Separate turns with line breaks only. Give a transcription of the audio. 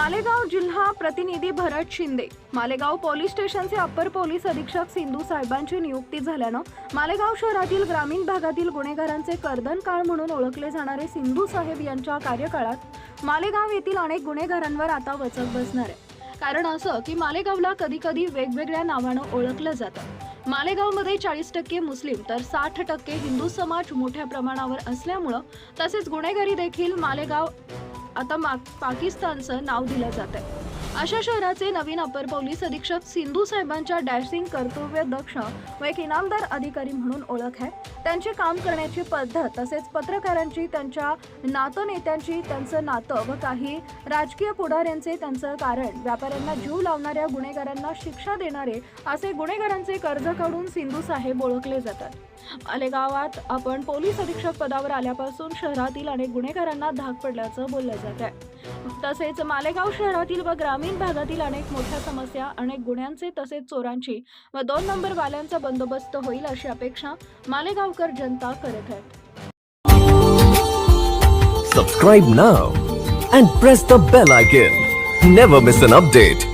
मालेगाव जिल्हा प्रतिनिधी भरत शिंदे. मालेगाव पोलीस स्टेशनचे अप्पर पोलीस अधीक्षक सिंधू साहेबांची नियुक्ती झाल्यानं मालेगाव शहरातील ग्रामीण भागातील गुन्हेगारांचे कर्दन काळ म्हणून ओळखले जाणारे सिंधू साहेब यांच्या कार्यकाळात मालेगाव येथील अनेक गुन्हेगारांवर आता वचक बसणार आहे. कारण असं की मालेगावला कधी कधी वेगवेगळ्या नावानं ओळखलं जातं. मालेगावमध्ये चाळीस टक्के मुस्लिम तर साठ टक्के हिंदू समाज मोठ्या प्रमाणावर असल्यामुळं तसेच गुन्हेगारी देखील मालेगाव आता पाकिस्तानचं नाव दिलं जात आहे अशा शहराचे नवीन अपर पोलीस अधीक्षक सिंधू साहेबांच्या डॅशिंग कर्तव्य दक्ष व एक इनामदार अधिकारी म्हणून ओळख आहे. त्यांचे काम करण्याची पद्धत तसेच पत्रकारांची त्यांच्या नातनेत्यांची त्यांचं नातं व काही राजकीय पुढाऱ्यांचे त्यांचं कारण. व्यापाऱ्यांना जीव लावणाऱ्या गुन्हेगारांना शिक्षा देणारे असे गुन्हेगारांचे कर्ज काढून सिंधू साहेब ओळखले जातात. मालेगावात आपण पोलीस अधीक्षक पदावर आल्यापासून शहरातील अनेक गुन्हेगारांना धाक पडल्याचं बोललं जात आहे. तसेच मालेगाव शहरातील व ग्रामीण भागातील अनेक मोठ्या समस्या अनेक गुन्ह्यांचे तसेच चोरांची व दोन नंबर वाल्यांचा बंदोबस्त होईल अशी अपेक्षा मालेगावकर जनता करत आहेत.
Subscribe now and press the bell icon never miss an update